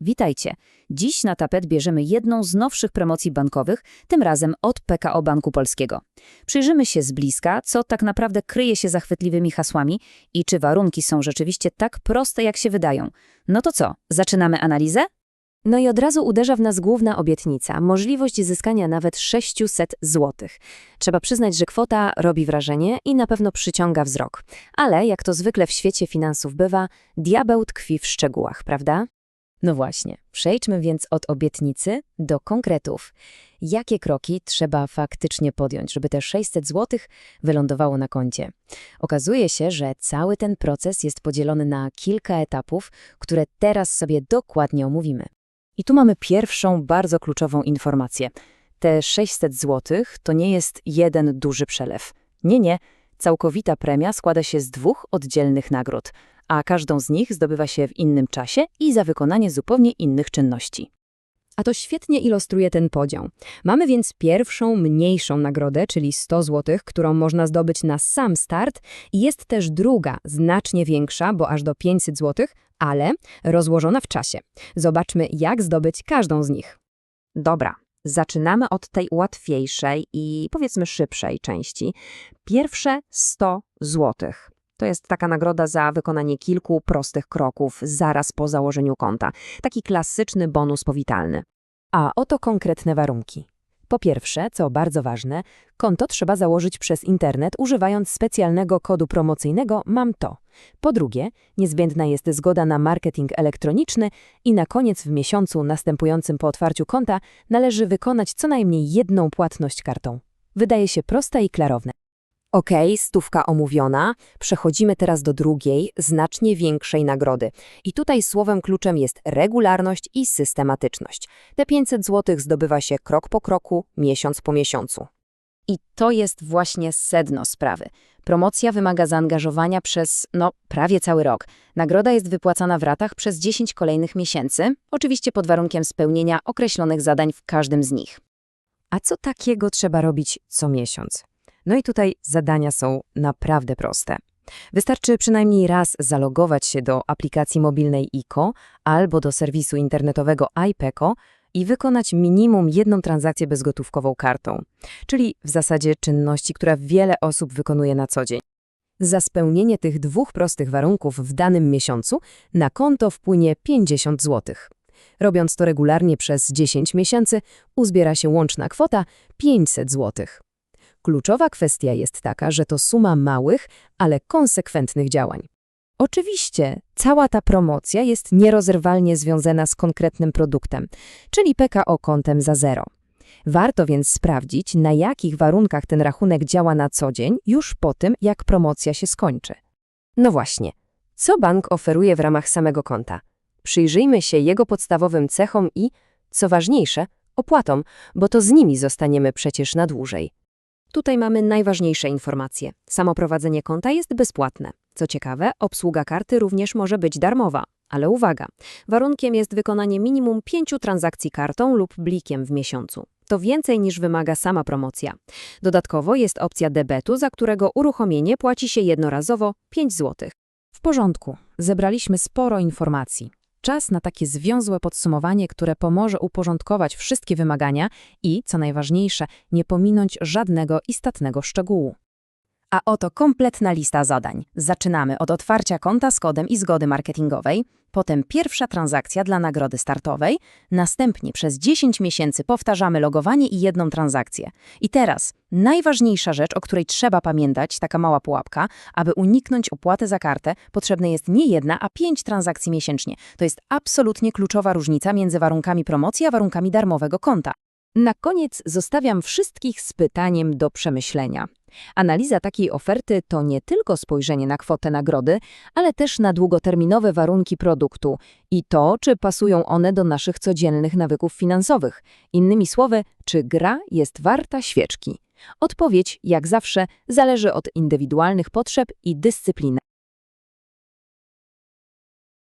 Witajcie. Dziś na tapet bierzemy jedną z nowszych promocji bankowych, tym razem od PKO Banku Polskiego. Przyjrzymy się z bliska, co tak naprawdę kryje się za chwytliwymi hasłami i czy warunki są rzeczywiście tak proste, jak się wydają. No to co, zaczynamy analizę? No i od razu uderza w nas główna obietnica możliwość zyskania nawet 600 zł. Trzeba przyznać, że kwota robi wrażenie i na pewno przyciąga wzrok. Ale jak to zwykle w świecie finansów bywa, diabeł tkwi w szczegółach, prawda? No właśnie, przejdźmy więc od obietnicy do konkretów. Jakie kroki trzeba faktycznie podjąć, żeby te 600 zł wylądowało na koncie? Okazuje się, że cały ten proces jest podzielony na kilka etapów, które teraz sobie dokładnie omówimy. I tu mamy pierwszą, bardzo kluczową informację. Te 600 zł to nie jest jeden duży przelew. Nie, nie. Całkowita premia składa się z dwóch oddzielnych nagród, a każdą z nich zdobywa się w innym czasie i za wykonanie zupełnie innych czynności. A to świetnie ilustruje ten podział. Mamy więc pierwszą, mniejszą nagrodę, czyli 100 zł, którą można zdobyć na sam start i jest też druga, znacznie większa, bo aż do 500 zł, ale rozłożona w czasie. Zobaczmy, jak zdobyć każdą z nich. Dobra, zaczynamy od tej łatwiejszej i powiedzmy szybszej części. Pierwsze 100 zł. To jest taka nagroda za wykonanie kilku prostych kroków zaraz po założeniu konta. Taki klasyczny bonus powitalny. A oto konkretne warunki. Po pierwsze, co bardzo ważne, konto trzeba założyć przez internet używając specjalnego kodu promocyjnego Mam to. Po drugie, niezbędna jest zgoda na marketing elektroniczny i na koniec w miesiącu następującym po otwarciu konta należy wykonać co najmniej jedną płatność kartą. Wydaje się proste i klarowne. Ok, stówka omówiona. Przechodzimy teraz do drugiej, znacznie większej nagrody. I tutaj słowem kluczem jest regularność i systematyczność. Te 500 zł zdobywa się krok po kroku, miesiąc po miesiącu. I to jest właśnie sedno sprawy. Promocja wymaga zaangażowania przez, no, prawie cały rok. Nagroda jest wypłacana w ratach przez 10 kolejnych miesięcy, oczywiście pod warunkiem spełnienia określonych zadań w każdym z nich. A co takiego trzeba robić co miesiąc? No i tutaj zadania są naprawdę proste. Wystarczy przynajmniej raz zalogować się do aplikacji mobilnej ICO albo do serwisu internetowego iPeco i wykonać minimum jedną transakcję bezgotówkową kartą, czyli w zasadzie czynności, która wiele osób wykonuje na co dzień. Za spełnienie tych dwóch prostych warunków w danym miesiącu na konto wpłynie 50 zł. Robiąc to regularnie przez 10 miesięcy, uzbiera się łączna kwota 500 zł. Kluczowa kwestia jest taka, że to suma małych, ale konsekwentnych działań. Oczywiście, cała ta promocja jest nierozerwalnie związana z konkretnym produktem, czyli PKO kontem za zero. Warto więc sprawdzić, na jakich warunkach ten rachunek działa na co dzień, już po tym, jak promocja się skończy. No właśnie, co bank oferuje w ramach samego konta? Przyjrzyjmy się jego podstawowym cechom i, co ważniejsze, opłatom, bo to z nimi zostaniemy przecież na dłużej. Tutaj mamy najważniejsze informacje. Samo prowadzenie konta jest bezpłatne. Co ciekawe, obsługa karty również może być darmowa. Ale uwaga, warunkiem jest wykonanie minimum pięciu transakcji kartą lub blikiem w miesiącu. To więcej niż wymaga sama promocja. Dodatkowo jest opcja debetu, za którego uruchomienie płaci się jednorazowo 5 zł. W porządku, zebraliśmy sporo informacji. Czas na takie związłe podsumowanie, które pomoże uporządkować wszystkie wymagania i, co najważniejsze, nie pominąć żadnego istotnego szczegółu. A oto kompletna lista zadań. Zaczynamy od otwarcia konta z kodem i zgody marketingowej, potem pierwsza transakcja dla nagrody startowej, następnie przez 10 miesięcy powtarzamy logowanie i jedną transakcję. I teraz najważniejsza rzecz, o której trzeba pamiętać, taka mała pułapka, aby uniknąć opłaty za kartę, potrzebne jest nie jedna, a pięć transakcji miesięcznie. To jest absolutnie kluczowa różnica między warunkami promocji a warunkami darmowego konta. Na koniec zostawiam wszystkich z pytaniem do przemyślenia. Analiza takiej oferty to nie tylko spojrzenie na kwotę nagrody, ale też na długoterminowe warunki produktu i to, czy pasują one do naszych codziennych nawyków finansowych. Innymi słowy, czy gra jest warta świeczki. Odpowiedź, jak zawsze, zależy od indywidualnych potrzeb i dyscypliny.